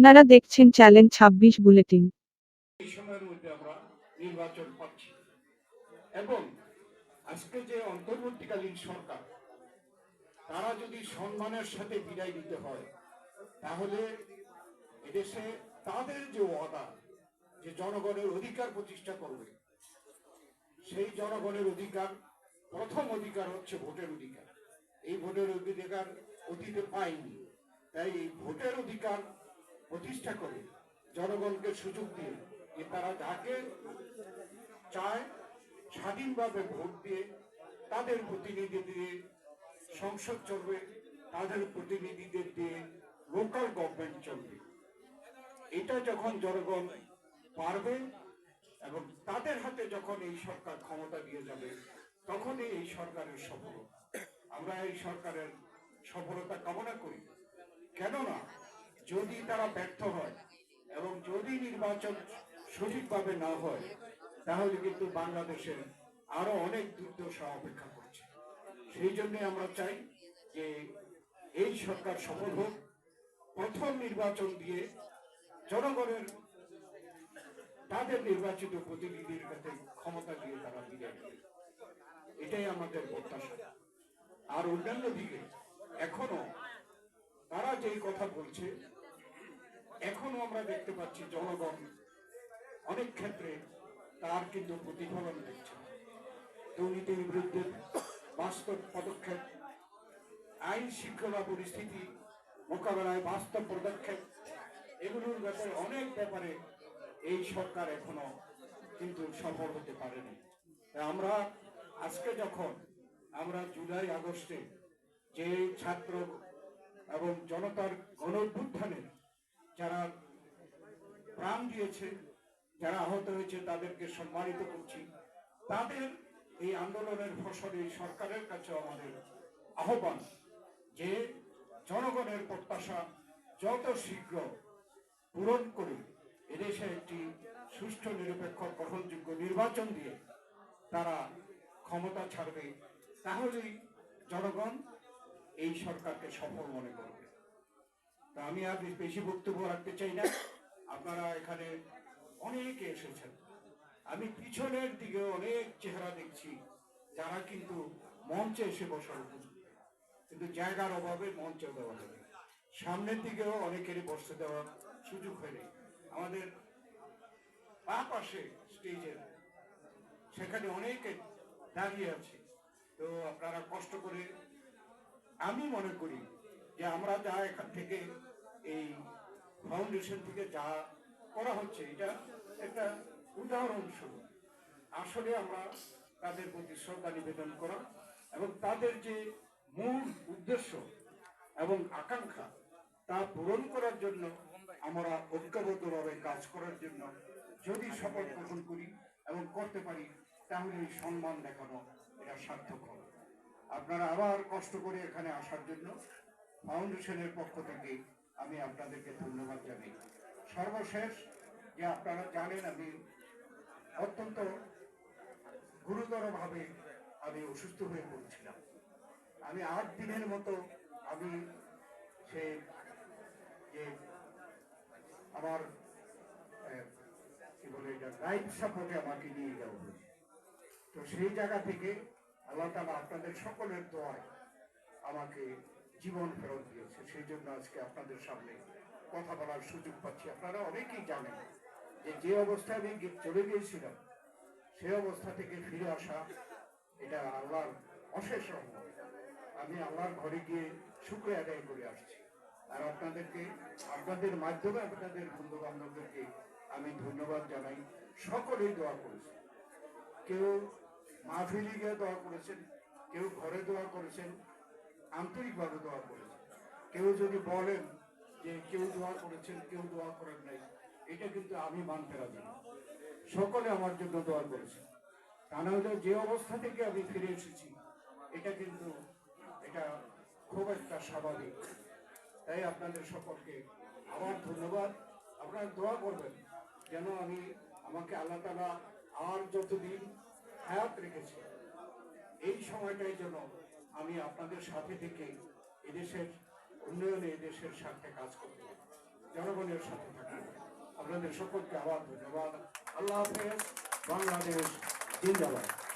আপনারা দেখছেন চ্যালেঞ্জ ছাব্বিশ বুলেটিন। এই সময়ের মধ্যে আমরা নির্বাচন পাচ্ছি। এবং আজকে যে অন্তর্বর্তীকালীন সরকার, তারা যদি সম্মানের সাথে বিদায় দিতে হয়, তাহলে এদেশে তাদের যে ওয়াদা, যে জনগণের অধিকার প্রতিষ্ঠা করবে, সেই জনগণের অধিকার, প্রথম অধিকার হচ্ছে ভোটের অধিকার। এই ভোটের অধিকার অতীতে পাইনি। তাই এই ভোটের অধিকার প্রতিষ্ঠা করে, জনগণকে সুযোগ দিয়ে যে তারা যাকে চায়, স্বাধীনভাবে ভোট দিয়ে তাদের প্রতিনিধি দিয়ে, সংসদ চলবে, তাদের প্রতিনিধিদের দিয়ে লোকাল গভর্নমেন্ট চলবে। এটা যখন জনগণ পারবে এবং তাদের হাতে যখন এই সরকার ক্ষমতা দিয়ে যাবে, তখনই এই সরকারের সফলতা। আমরা এই সরকারের সফলতা কামনা করি। কেননা যদি তারা ব্যর্থ হয় এবং যদি নির্বাচন সঠিকভাবে না হয়, তাহলে কিন্তু বাংলাদেশের আরও অনেক দুর্দশা অপেক্ষা করছে। সেই জন্য আমরা চাই যে এই সরকার সফল হোক, প্রথম নির্বাচন দিয়ে জনগণের, তাদের নির্বাচিত প্রতিনিধির কাছে ক্ষমতা দিয়ে তারা বিদায় নেবে। এটাই আমাদের প্রত্যাশা। আর অন্যান্য দিকে, এখনও তারা যেই কথা বলছে এখনও আমরা দেখতে পাচ্ছি জনগণ অনেক ক্ষেত্রে তার কিন্তু প্রতিফলন দেখছে। দুর্নীতির বিরুদ্ধে বাস্তব পদক্ষেপ, আইন শৃঙ্খলা পরিস্থিতি, মোকাবেলায় বাস্তব পদক্ষেপ, এগুলোর ব্যাপারে অনেক ব্যাপারে এই সরকার এখনও কিন্তু সফল হতে পারেনি। আমরা আজকে যখন আমরা জুলাই আগস্টে যে ছাত্র এবং জনতার গণ যারা প্রাণ দিয়েছে, যারা আহত হয়েছে, তাদেরকে সম্মানিত করছি। তাদের এই আন্দোলনের ফসল সরকারের কাছে আমাদের আহ্বান যে জনগণের প্রত্যাশা যত শীঘ্র পূরণ করে এদেশে একটি সুষ্ঠু, নিরপেক্ষ, গ্রহণযোগ্য নির্বাচন দিয়ে তারা ক্ষমতা ছাড়বে, তাহলেই জনগণ এই সরকারকে সফল মনে করবে। আমি আর বেশি বক্তব্য রাখতে চাই না। আপনারা এখানে অনেকে এসেছেন। আমি পিছনের দিকে অনেক চেহারা দেখছি, যারা কিন্তু মঞ্চে এসে বসার কিন্তু জায়গার অভাবে মঞ্চে দেওয়া যাবে সামনের দিকেও অনেকেরই বসতে দেওয়ার সুযোগ হয়নি। আমাদের পা পাশে স্টেজের সেখানে অনেকে দাঁড়িয়ে আছে। তো আপনারা কষ্ট করে, আমি মনে করি যে আমরা যা এখান থেকে এই ফাউন্ডেশন থেকে যা করা হচ্ছে, এটা একটা উদাহরণস্বরূপ আসলে আমরা তাদের প্রতি শ্রদ্ধা নিবেদন করা এবং তাদের যে মূল উদ্দেশ্য এবং আকাঙ্ক্ষা, তা পূরণ করার জন্য আমরা ঐক্যবদ্ধভাবে কাজ করার জন্য যদি শপথ গ্রহণ করি এবং করতে পারি, তাহলে সম্মান দেখানো এটা সার্থক হবে। আপনারা আবার কষ্ট করে এখানে আসার জন্য ফাউন্ডেশনের পক্ষ থেকে আমি আপনাদেরকে ধন্যবাদ জানাই। সর্বশেষ যে আপনারা জানেন আমি অত্যন্ত গুরুতরভাবে আমি অসুস্থ হয়ে পড়ছিলাম। আমি আট দিনের মতো আমি সে যে আমার কি বলে এটা লাইফ সাপোর্টে আমাকে নিয়ে যাওয়া হয়েছে তো সেই জায়গা থেকে আল্লাহ তালা আপনাদের সকলের দোয়ায় আমাকে জীবন ফেরত দিয়েছে, সেই জন্য আজকে আপনাদের সামনে কথা বলার সুযোগ পাচ্ছি। আপনারা অনেকেই জানেন যে যে অবস্থায় আমি চলে গিয়েছিলাম, সেই অবস্থা থেকে ফিরে আসা, এটা আল্লাহর অশেষ রহমত। আমি আল্লাহর ঘরে গিয়ে শুক্র আদায় করে আসছি। আর আপনাদেরকে, আপনাদের মাধ্যমে আপনাদের বন্ধু বান্ধবদেরকে আমি ধন্যবাদ জানাই। সকলেই দোয়া করেছে কেউ মাহফিলি গিয়ে দোয়া করেছেন, কেউ ঘরে দোয়া করেছেন আন্তরিকভাবে দোয়া করেছেন কেউ যদি বলেন যে কেউ দোয়া করেছেন, কেউ দোয়া করেন নাই, এটা কিন্তু আমি মানতে রাজি না। সকলে আমার জন্য দোয়া করেছেন তা না হলে যে অবস্থা থেকে আমি ফিরে এসেছি, এটা কিন্তু এটা খুব একটা স্বাভাবিক। তাই আপনাদের সকলকে আবার ধন্যবাদ। আপনারা দোয়া করবেন যেন আমি আমাকে আল্লাহ তালা আর যতদিন হায়াত রেখেছে, এই সময়টাই যেন আমি আপনাদের সাথে থেকে এদেশের উন্নয়নে এদেশের স্বার্থে কাজ করতে। জনগণের সাথে থাকবেন আপনাদের সকলকে আবার ধন্যবাদ। আল্লাহ হাফেজ। বাংলাদেশ জিন্দাবাদ।